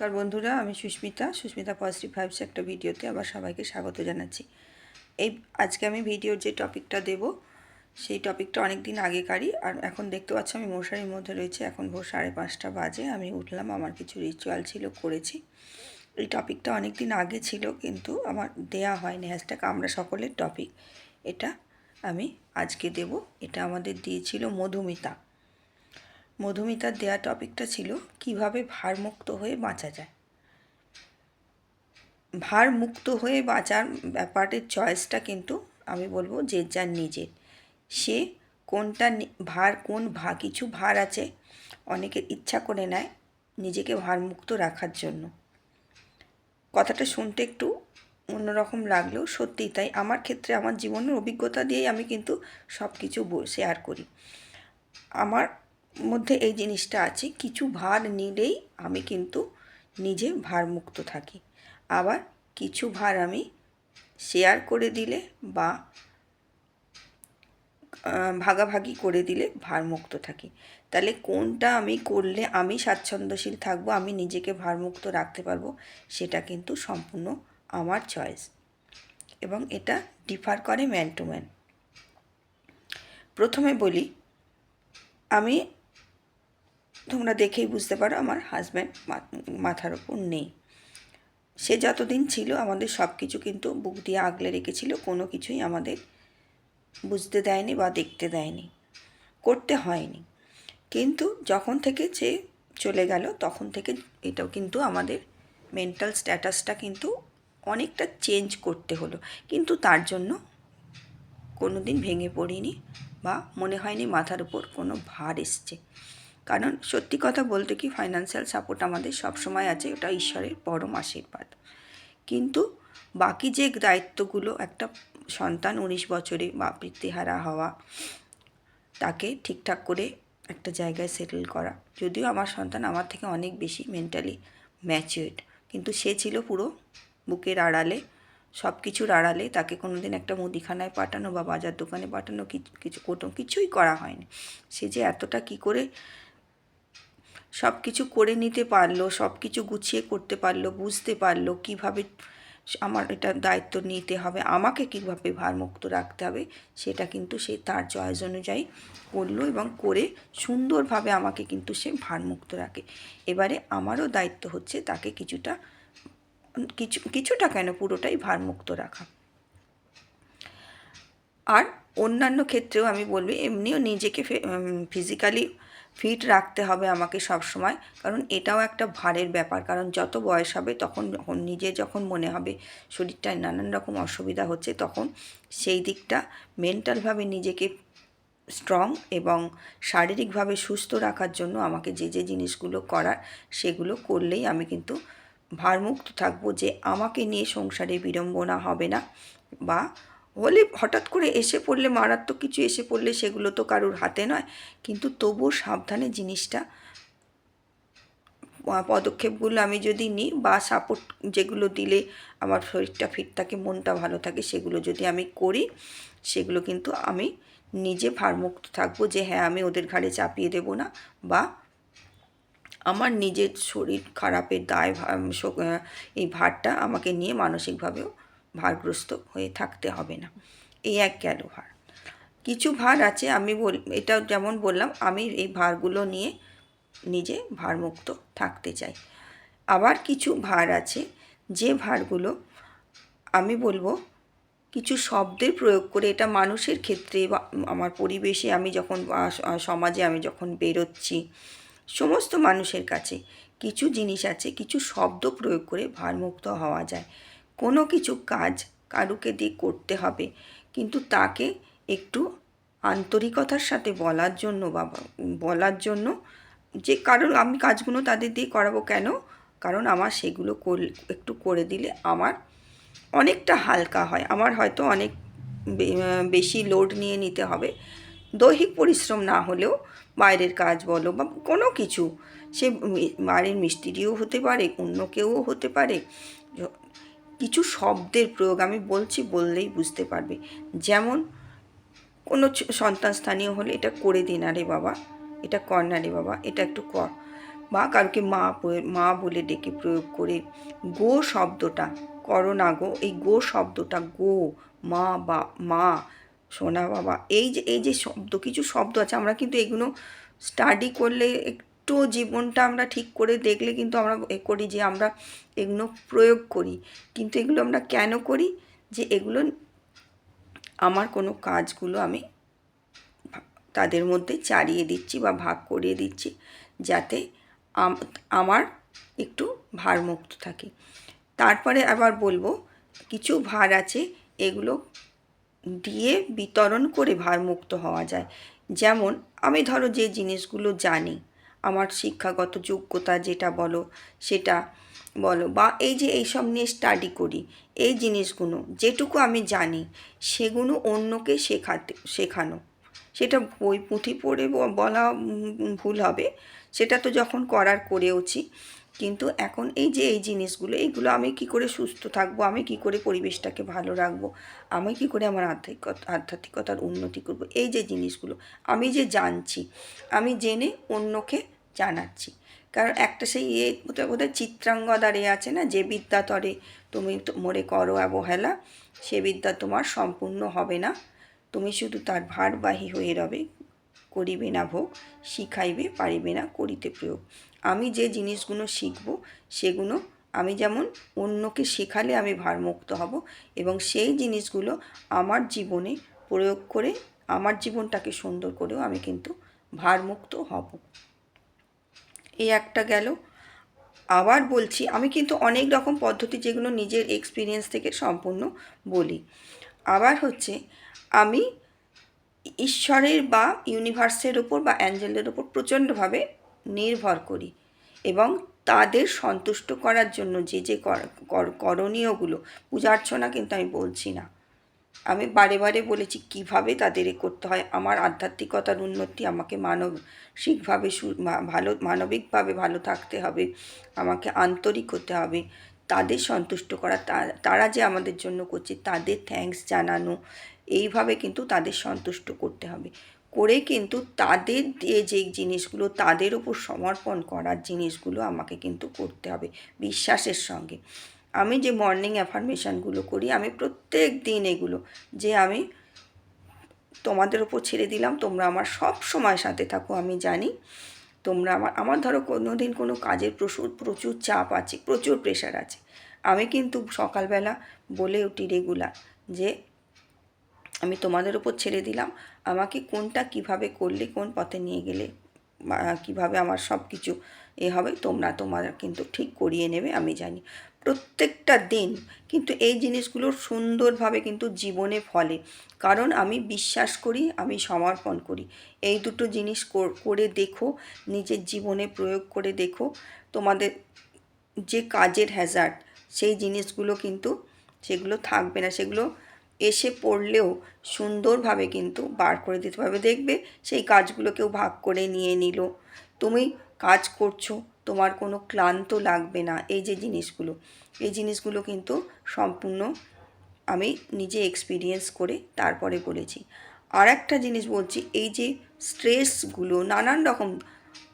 নমস্কার বন্ধুরা, আমি সুস্মিতা। সুস্মিতা পজিটিভ ভাইবস একটা ভিডিওতে আবার সবাইকে স্বাগত জানাচ্ছি। এই আজকে আমি ভিডিওর যে টপিকটা দেব, সেই টপিকটা অনেক দিন আগেকারই। আর এখন দেখতে পাচ্ছ আমি মশারির মধ্যে রয়েছে। এখন ভোর সাড়ে পাঁচটা বাজে। আমি উঠলাম, আমার কিছু রিচুয়াল ছিল, করেছি। এই টপিকটা অনেক দিন আগে ছিল, কিন্তু আমার দেয়া হয়নি। হ্যাশট্যাগ আমরা সকলের টপিক এটা আমি আজকে দেব। এটা আমাদের দিয়েছিল মধুমিতা। মধুমিতার দেয়া টপিকটা ছিল, কীভাবে ভারমুক্ত হয়ে বাঁচা যায়। ভারমুক্ত হয়ে বাঁচার ব্যাপারের চয়েসটা কিন্তু আমি বলব যে যার নিজের। সে কোনটা ভার, কোন ভা, কিছু ভার আছে অনেকের ইচ্ছা করে নেয় নিজেকে ভারমুক্ত রাখার জন্য। কথাটা শুনতে একটু অন্যরকম লাগলেও সত্যিই তাই আমার ক্ষেত্রে আমার জীবনের অভিজ্ঞতা দিয়েই আমি কিন্তু সব কিছু শেয়ার করি। আমার মধ্যে এই জিনিসটা আছে, কিছু ভার নিলেই আমি কিন্তু নিজে ভারমুক্ত থাকি। আবার কিছু ভার আমি শেয়ার করে দিলে বা ভাগাভাগি করে দিলে ভারমুক্ত থাকি। তাহলে কোনটা আমি করলে আমি স্বাচ্ছন্দ্যশীল থাকব, আমি নিজেকে ভারমুক্ত রাখতে পারব, সেটা কিন্তু সম্পূর্ণ আমার চয়েস এবং এটা ডিফার করে ম্যান টু ম্যান প্রথমে বলি, আমি তোমরা দেখেই বুঝতে পারো আমার হাজব্যান্ড মাথার ওপর নেই। সে যতদিন ছিল আমাদের সব কিছু কিন্তু বুক দিয়ে আগলে রেখেছিল, কোনো কিছুই আমাদের বুঝতে দেয়নি বা দেখতে দেয়নি, করতে হয়নি। কিন্তু যখন থেকে যে চলে গেল, তখন থেকে এটাও কিন্তু আমাদের মেন্টাল স্ট্যাটাসটা কিন্তু অনেকটা চেঞ্জ করতে হলো। কিন্তু তার জন্য কোনো দিন ভেঙে পড়িনি বা মনে হয়নি মাথার উপর কোনো ভার এসছে। কারণ সত্যি কথা বলতে কি ফাইন্যান্সিয়াল সাপোর্ট আমাদের সবসময় আছে, ওটা ঈশ্বরের পরম আশীর্বাদ। কিন্তু বাকি যে দায়িত্বগুলো, একটা সন্তান উনিশ বছরে বা পিতৃহারা হওয়া, তাকে ঠিকঠাক করে একটা জায়গায় সেটেল করা, যদিও আমার সন্তান আমার থেকে অনেক বেশি মেন্টালি ম্যাচিউর্ড কিন্তু সে ছিল পুরো বুকের আড়ালে সব কিছুর আড়ালে, তাকে কোনো দিন একটা মুদিখানায় পাঠানো বা বাজার দোকানে পাঠানো কিছু কিছু, কোনো কিছুই করা হয়নি। সে যে এতটা কি করে সব কিছু করে নিতে পারল সব কিছু গুছিয়ে করতে পারল, বুঝতে পারল কীভাবে আমার এটা দায়িত্ব নিতে হবে, আমাকে কীভাবে ভারমুক্ত রাখতে হবে, সেটা কিন্তু সে তার চয়েস অনুযায়ী করল এবং করে সুন্দরভাবে আমাকে কিন্তু সে ভারমুক্ত রাখে। এবারে আমারও দায়িত্ব হচ্ছে তাকে কিছুটা, কিছু, কিছুটা কেন পুরোটাই ভারমুক্ত রাখা। আর অন্যান্য ক্ষেত্রেও আমি বলব, এমনিও নিজেকে ফিজিক্যালি ফিট রাখতে হবে আমাকে সব সময় কারণ এটাও একটা ভারের ব্যাপার। কারণ যত বয়স হবে, তখন নিজে যখন মনে হবে শরীরটায় নানান রকম অসুবিধা হচ্ছে, তখন সেই দিকটা মেন্টালভাবে নিজেকে স্ট্রং এবং শারীরিকভাবে সুস্থ রাখার জন্য আমাকে যে যে জিনিসগুলো করার, সেগুলো করলেই আমি কিন্তু ভারমুক্ত থাকব যে, আমাকে নিয়ে সংসারে বিড়ম্বনা হবে না বা হলে হঠাৎ করে এসে পড়লে, মারাত্মক কিছু এসে পড়লে সেগুলো তো কারোর হাতে নয়। কিন্তু তবুও সাবধানে জিনিসটা পদক্ষেপগুলো আমি যদি নিই বা সাপোর্ট যেগুলো দিলে আমার শরীরটা ফিট থাকে, মনটা ভালো থাকে, সেগুলো যদি আমি করি, সেগুলো কিন্তু আমি নিজে ভারমুক্ত থাকব যে হ্যাঁ আমি ওদের ঘাড়ে চাপিয়ে দেবো না বা আমার নিজের শরীর খারাপের দায় এই ভারটা আমাকে নিয়ে মানসিকভাবেও ভারগ্রস্ত হয়ে থাকতে হবে না। এই এক গেল ভার। কিছু ভার আছে, আমি বল, এটা যেমন বললাম, আমি এই ভারগুলো নিয়ে নিজে ভারমুক্ত থাকতে চাই। আবার কিছু ভার আছে, যে ভারগুলো আমি বলব, কিছু শব্দের প্রয়োগ করে এটা মানুষের ক্ষেত্রে বা আমার পরিবেশে আমি যখন সমাজে আমি যখন বেরোচ্ছি, সমস্ত মানুষের কাছে কিছু জিনিস আছে, কিছু শব্দ প্রয়োগ করে ভারমুক্ত হওয়া যায়। কোনো কিছু কাজ কারুকে দিয়ে করতে হবে। কিন্তু তাকে একটু আন্তরিকতার সাথে বলার জন্য বা বলার জন্য যে কারণ আমি কাজগুলো তাদের দিয়ে করাবো কেন? কারণ আমার সেগুলো একটু করে দিলে আমার অনেকটা হালকা হয়। আমার হয়তো অনেক বেশি লোড নিয়ে নিতে হবে। দৈহিক পরিশ্রম না হলেও বাইরের কাজ বলো বা কোনো কিছু, সে বাড়ির মিস্ত্রিও হতে পারে, অন্য কেউও হতে পারে। কিছু শব্দের প্রয়োগ আমি বলছি বললেই বুঝতে পারবে। যেমন, কোনো সন্তান স্থানীয় হলে এটা করে দিন আরে বাবা, এটা কর না রে বাবা, এটা একটু কর। বা কাউকে মা মা বলে ডেকে প্রয়োগ করে, গো শব্দটা, করো না গো, এই গো শব্দটা গো, মা বা, মা, সোনা বাবা, এই যে এই যে শব্দ, কিছু শব্দ আছে, আমরা কিন্তু এগুলো স্টাডি করলে একটু জীবনটা আমরা ঠিক করে দেখলে কিন্তু আমরা এ করি যে আমরা এগুলো প্রয়োগ করি। কিন্তু এগুলো আমরা কেন করি? যে এগুলো আমার কোনো কাজগুলো আমি তাদের মধ্যে চারিয়ে দিচ্ছি বা ভাগ করিয়ে দিচ্ছি যাতে আমার একটু ভারমুক্ত থাকে। তারপরে আবার বলব, কিছু ভার আছে এগুলো দিয়ে বিতরণ করে ভারমুক্ত হওয়া যায়। যেমন আমি ধরো যে জিনিসগুলো জানি আমার শিক্ষাগত যোগ্যতা যেটা বলো, সেটা বলো বা এই যে এইসব নিয়ে স্টাডি করি, এই জিনিসগুলো যেটুকু আমি জানি, সেগুলো অন্যকে শেখাতে, শেখানো। সেটা বই পুঁথি পড়ে বলা ভুল হবে, সেটা তো যখন করার করেওছি কিন্তু এখন এই যে এই জিনিসগুলো, এইগুলো আমি কি করে সুস্থ থাকব? আমি কি করে পরিবেশটাকে ভালো রাখব? আমি কি করে আমার আধ্যাত্মিকতা, আধ্যাত্মিকতার উন্নতি করব? এই যে জিনিসগুলো, আমি যে জানছি, আমি জেনে অন্যকে জানাচ্ছি। কারণ একটা সেই ইয়ে বোধহয় চিত্রাঙ্গদার এ আছে না? যে বিদ্যা তরে তুমি মোরে করো অবহেলা, সে বিদ্যা তোমার সম্পূর্ণ হবে না। তুমি শুধু তার ভারবাহী হয়ে রবে, করিবে না ভোগ, শিখাইবে, পারিবে না করিতে প্রয়োগ। আমি যে জিনিসগুলো শিখব, সেগুলো আমি যেমন অন্যকে শেখালে আমি ভারমুক্ত হব এবং সেই জিনিসগুলো আমার জীবনে প্রয়োগ করে, আমার জীবনটাকে সুন্দর করেও আমি কিন্তু ভারমুক্ত হব। এই একটা গেল। আবার বলছি, আমি কিন্তু অনেক রকম পদ্ধতি যেগুলো নিজের এক্সপিরিয়েন্স থেকে সম্পূর্ণ বলি। আবার হচ্ছে, আমি ঈশ্বরের বা ইউনিভার্সের ওপর বা অ্যাঞ্জেলের ওপর প্রচণ্ডভাবে নির্ভর করি এবং তাদের সন্তুষ্ট করার জন্য যে যে কর- কর- করণীয়গুলো পূজা অর্চনা কিন্তু আমি বলছি না। আমি বারে বারে বলেছি কীভাবে তাদের এ করতে হয়, আমার আধ্যাত্মিকতার উন্নতি আমাকে মানসিকভাবে ভালো, মানবিকভাবে ভালো থাকতে হবে, আমাকে আন্তরিক হতে হবে, তাদের সন্তুষ্ট করা তারা যে আমাদের জন্য করছে, তাদের থ্যাঙ্কস জানানো, এইভাবে কিন্তু তাদের সন্তুষ্ট করতে হবে। করে কিন্তু তাদের দিয়ে যে জিনিসগুলো, তাদের ওপর সমর্পণ করার জিনিসগুলো আমাকে কিন্তু করতে হবে বিশ্বাসের সঙ্গে। আমি যে মর্নিং অ্যাফার্মেশনগুলো করি, আমি প্রত্যেক দিন এগুলো যে আমি তোমাদের ওপর ছেড়ে দিলাম, তোমরা আমার সব সময় সাথে থাকো, আমি জানি তোমরা আমার আমার ধরো কোনো দিন কোনো কাজের প্রচুর প্রচুর চাপ আছে, প্রচুর প্রেশার আছে। আমি কিন্তু সকালবেলা বলে উঠি রেগুলার যে আমি তোমাদের উপর ছেড়ে দিলাম। আমাকে কোনটা কীভাবে করলে, কোন পথে নিয়ে গেলে কীভাবে আমার সব কিছু এ হবে, তোমরা তোমার কিন্তু ঠিক করিয়ে নেবে, আমি জানি। প্রত্যেকটা দিন কিন্তু এই জিনিসগুলো সুন্দরভাবে কিন্তু জীবনে ফলে। কারণ আমি বিশ্বাস করি, আমি সমর্পণ করি। এই দুটো জিনিস করে দেখো, নিজের জীবনে প্রয়োগ করে দেখো। তোমাদের যে কাজের হ্যাজার্ড সেই জিনিসগুলো কিন্তু সেগুলো থাকবে না, সেগুলো এসে পড়লেও সুন্দরভাবে কিন্তু বার করে দিতে পারবে। দেখবে সেই কাজগুলো কেউ ভাগ করে নিয়ে নিল। তুমি কাজ করছ, তোমার কোনো ক্লান্ত লাগবে না। এই যে জিনিসগুলো, এই জিনিসগুলো কিন্তু সম্পূর্ণ আমি নিজে এক্সপিরিয়েন্স করে তারপরে বলেছি। আর একটা জিনিস বলছি, এই যে স্ট্রেসগুলো নানান রকম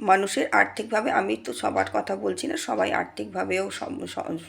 মানুষের আর্থিকভাবে, আমি তো সবার কথা বলছি না, সবাই আর্থিকভাবেও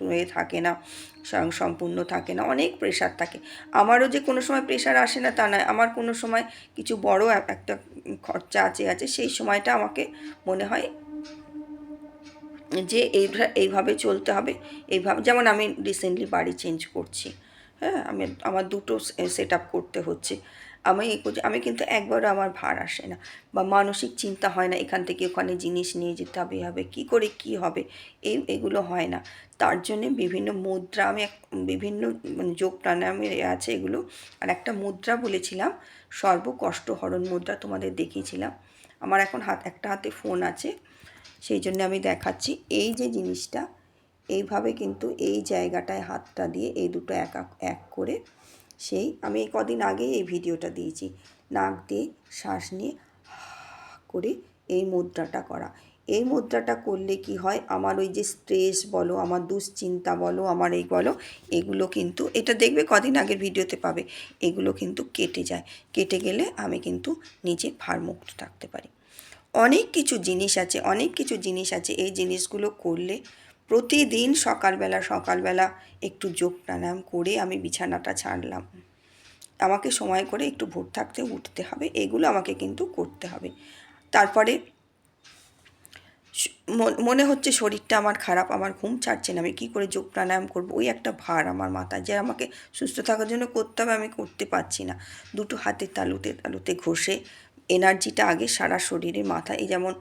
হয়ে থাকে না, স্বয়ং সম্পূর্ণ থাকে না, অনেক প্রেশার থাকে। আমারও যে কোনো সময় প্রেশার আসে না তা নয়, আমার কোনো সময় কিছু বড় একটা খরচা আছে আছে, সেই সময়টা আমাকে মনে হয় যে এইভা- এইভাবে চলতে হবে, এইভাবে, যেমন আমি রিসেন্টলি বাড়ি চেঞ্জ করছি হ্যাঁ আমি, আমার দুটো সেট আপ করতে হচ্ছে। আমি আমি কিন্তু একবারও আমার ভার আসে না বা মানসিক চিন্তা হয় না এখান থেকে ওখানে জিনিস নিয়ে যেতে হবে হবে, কী করে কী হবে, এই, এগুলো হয় না। তার জন্যে বিভিন্ন মুদ্রা আমি এক বিভিন্ন মানে যোগ প্রাণায়ামের আছে এগুলো। আর একটা মুদ্রা বলেছিলাম সর্বকষ্ট হরণ মুদ্রা তোমাদের দেখিয়েছিলাম। আমার এখন হাত একটা হাতে ফোন আছে, সেই জন্য আমি দেখাচ্ছি। এই যে জিনিসটা, এইভাবে কিন্তু এই জায়গাটায় হাতটা দিয়ে এই দুটো এক- এক করে সেই আমি কদিন আগেই এই ভিডিওটা দিয়েছি। নাক দিয়ে শ্বাস নিয়ে করে এই মুদ্রাটা করা। এই মুদ্রাটা করলে কি হয়? আমার ওই যে স্ট্রেস বলো, আমার দুশ্চিন্তা বলো, আমার এই বলো, এগুলো কিন্তু, এটা দেখবে কদিন আগের ভিডিওতে পাবে, এগুলো কিন্তু কেটে যায়। কেটে গেলে আমি কিন্তু নিজে ভারমুক্ত থাকতে পারি। অনেক কিছু জিনিস আছে, অনেক কিছু জিনিস আছে, এই জিনিসগুলো করলে প্রতিদিন সকালবেলা সকালবেলা একটু যোগ প্রাণায়াম করে আমি বিছানাটা ছাড়লাম। আমাকে সময় করে একটু ভোর থাকতে উঠতে হবে, এগুলো আমাকে কিন্তু করতে হবে। তারপরে মন- হচ্ছে শরীরটা আমার খারাপ, আমার ঘুম ছাড়ছে না, আমি কী করে যোগ প্রাণায়াম করব? ওই একটা ভার আমার মাথায়, যে আমাকে সুস্থ থাকার জন্য করতে হবে, আমি করতে পারছি না। দুটো হাতে তালুতে তালুতে ঘষে এনার্জিটা আগে সারা শরীরে মাথা এই যেমন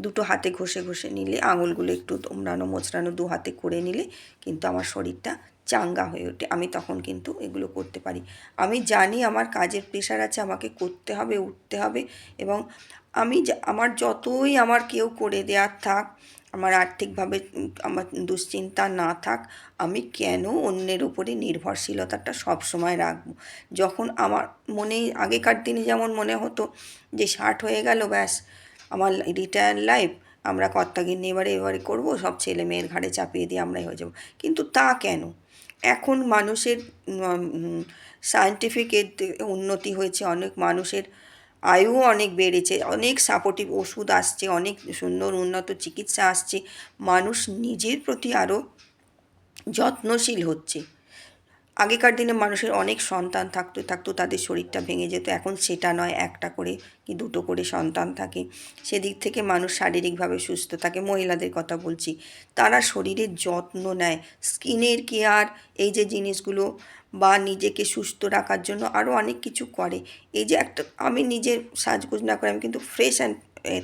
দুটো হাতে ঘষে ঘষে নিলে, আঙুলগুলো একটু তোমরানো মোচড়ানো দু হাতে করে নিলে কিন্তু আমার শরীরটা চাঙ্গা হয়ে ওঠে। আমি তখন কিন্তু এগুলো করতে পারি। আমি জানি আমার কাজের প্রেশার আছে, আমাকে করতে হবে, উঠতে হবে এবং আমি আমার যতই আমার কেউ করে দেওয়ার থাক আমার আর্থিকভাবে আমার দুশ্চিন্তা না থাক, আমি কেন অন্যের উপরে নির্ভরশীলতাটা সব সময় রাখব? যখন আমার মনে, আগেকার দিনে যেমন মনে হতো যে ষাট হয়ে গেল, ব্যাস, আমার রিটায়ার লাইফ আমরা কর্তাগিন্নি এবারে এবারে করব, সব ছেলে মেয়ের ঘাড়ে চাপিয়ে দিয়ে আমরাই হয়ে যাব। কিন্তু তা কেন? এখন মানুষের সায়েন্টিফিক উন্নতি হয়েছে, অনেক মানুষের আয়ুও অনেক বেড়েছে, অনেক সাপোর্টিভ ওষুধ আসছে, অনেক সুন্দর উন্নত চিকিৎসা আসছে, মানুষ নিজের প্রতি আরও যত্নশীল হচ্ছে। আগেকার দিনে মানুষের অনেক সন্তান থাকতো থাকতো তাদের শরীরটা ভেঙে যেত, এখন সেটা নয়, একটা করে কি দুটো করে সন্তান থাকে। সেদিক থেকে মানুষ শারীরিকভাবে সুস্থ থাকে, মহিলাদের কথা বলছি। তারা শরীরের যত্ন নেয় স্কিনের কেয়ার এই যে জিনিসগুলো বা নিজেকে সুস্থ রাখার জন্য আরও অনেক কিছু করে। এই যে একটা, আমি নিজের সাজগোজ না করে আমি কিন্তু ফ্রেশ অ্যান্ড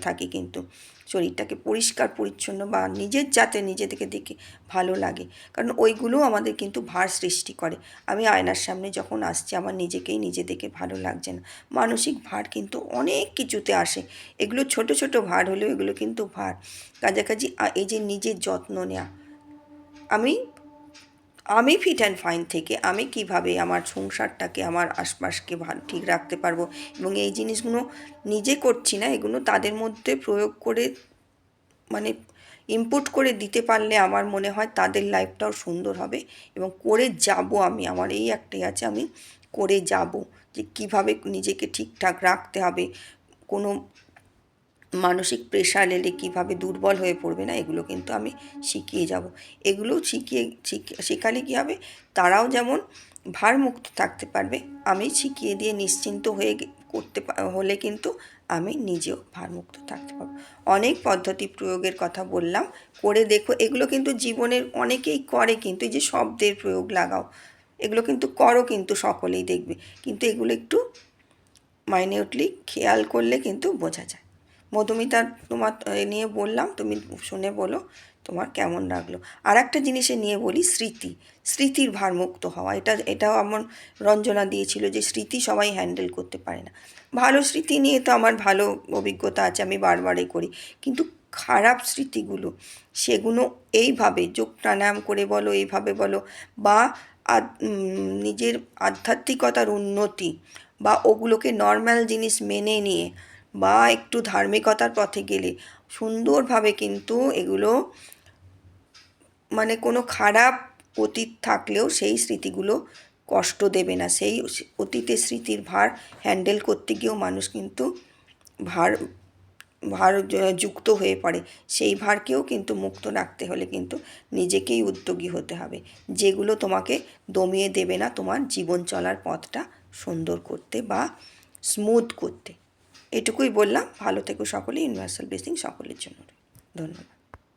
থাকি কিন্তু। শরীরটাকে পরিষ্কার, পরিচ্ছন্ন বা নিজের যাতে নিজেদেরকে দেখে ভালো লাগে। কারণ ওইগুলো আমাদের কিন্তু ভার সৃষ্টি করে। আমি আয়নার সামনে যখন আসছি, আমার নিজেকেই নিজে দেখে ভালো লাগছে না। মানসিক ভার কিন্তু অনেক কিছুতে আসে। এগুলো ছোট ছোট ভার হলেও এগুলো কিন্তু ভার। কাছাকাছি এই যে নিজের যত্ন নেওয়া আমি আমি ফিট অ্যান্ড ফাইন থেকে আমি কীভাবে আমার সংসারটাকে, আমার আশপাশকে ভালো ঠিক রাখতে পারব? এবং এই জিনিসগুলো নিজে করছি না, এগুলো তাদের মধ্যে প্রয়োগ করে মানে ইনপুট করে দিতে পারলে আমার মনে হয় তাদের লাইফটাও সুন্দর হবে এবং করে যাব আমি, আমার এই একটাই আছে, আমি করে যাব যে কীভাবে নিজেকে ঠিকঠাক রাখতে হবে। কোনো মানসিক প্রেশার এলে কীভাবে দুর্বল হয়ে পড়বে না, এগুলো কিন্তু আমি শিখিয়ে যাব। এগুলো শিখিয়ে, শিখ- শেখালে কী হবে? তারাও যেমন ভারমুক্ত থাকতে পারবে, আমি শিখিয়ে দিয়ে নিশ্চিন্ত হয়ে করতে হলে কিন্তু আমি নিজেও ভারমুক্ত থাকতে পারব। অনেক পদ্ধতি প্রয়োগের কথা বললাম, করে দেখো, এগুলো কিন্তু জীবনের অনেকেই করে কিন্তু এই যে শব্দের প্রয়োগ লাগাও, এগুলো কিন্তু করো কিন্তু সকলেই দেখবে, কিন্তু এগুলো একটু মাইনিউটলি খেয়াল করলে কিন্তু বোঝা যায়। মধুমিতার তোমার নিয়ে বললাম, তুমি শুনে বলো তোমার কেমন লাগল। আর একটা জিনিসে নিয়ে বলি, স্মৃতি। স্মৃতির ভারমুক্ত হওয়া, এটা, এটাও আমার রঞ্জনা দিয়েছিল যে স্মৃতি সবাই হ্যান্ডেল করতে পারে না। ভালো স্মৃতি নিয়ে তো আমার ভালো অভিজ্ঞতা আছে, আমি বারবারই করি। কিন্তু খারাপ স্মৃতিগুলো, সেগুলো এইভাবে যোগ প্রাণায়াম করে বলো, এইভাবে বলো, বা নিজের আধ্যাত্মিকতার উন্নতি, বা ওগুলোকে নর্মাল জিনিস মেনে নিয়ে বা একটু ধার্মিকতার পথে গেলে সুন্দরভাবে কিন্তু এগুলো মানে কোনো খারাপ অতীত থাকলেও সেই স্মৃতিগুলো কষ্ট দেবে না। সেই অতীতের স্মৃতির ভার হ্যান্ডেল করতে গিয়েও মানুষ কিন্তু ভার ভার যুক্ত হয়ে পড়ে। সেই ভারকেও কিন্তু মুক্ত রাখতে হলে কিন্তু নিজেকেই উদ্যোগী হতে হবে। যেগুলো তোমাকে দমিয়ে দেবে না তোমার জীবন চলার পথটা সুন্দর করতে বা স্মুথ করতে। এটুকুই বললাম। ভালো থেকো সকলে ইউনিভার্সাল ব্লেসিং সকলের জন্য ধন্যবাদ।